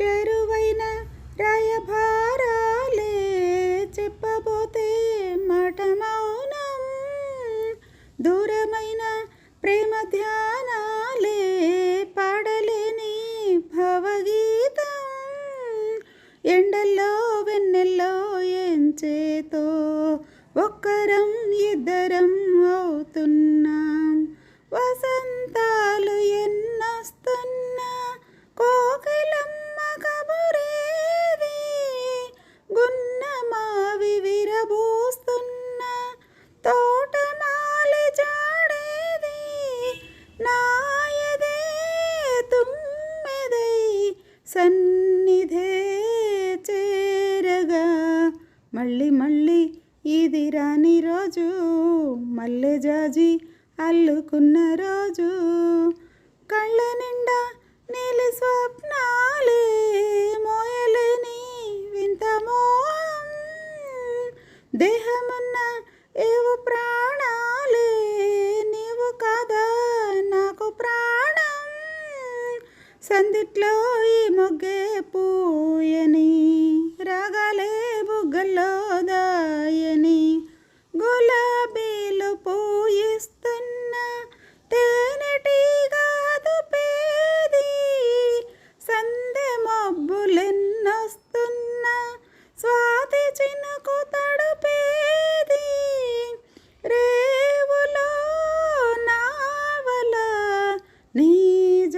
చెరువైన రాయభారాలే చెప్పబోతే మాట మౌనం. దూరమైన ప్రేమ ధ్యానాలే పాడలేని భవగీతం. ఎండల్లో వెన్నెల్లో ఎంచేతో ఒక్కరం ఇద్దరం అవుతున్నా. మళ్ళీ మళ్ళీ ఇది రాని రోజు మల్లె జాజి అల్లుకున్న రోజు. కళ్ళ నిండా నీలి స్వప్నాలే మోయలేని వింత మోహం. దేహమున్న ఏవు ప్రాణాలే నీవు కాదా నాకు ప్రాణం. సందిట్లో ఈ మొగ్గే పూ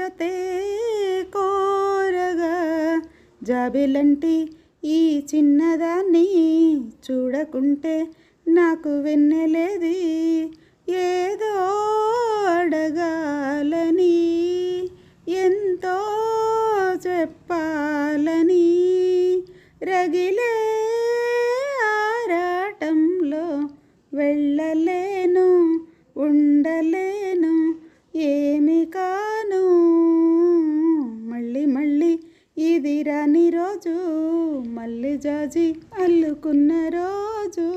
తే కోరగా జాబిలంటి ఈ చిన్నదాన్ని చూడకుంటే నాకు వెన్నెలేది. ఏదో అడగాలని ఎంతో చెప్పాలని రగిలే ఆరాటంలో వెళ్ళలేను ఉండలే ఏమి కాను మళ్ళీ మళ్ళీ ఇది రాని రోజు మళ్ళీ జాజి అల్లుకున్న రోజు.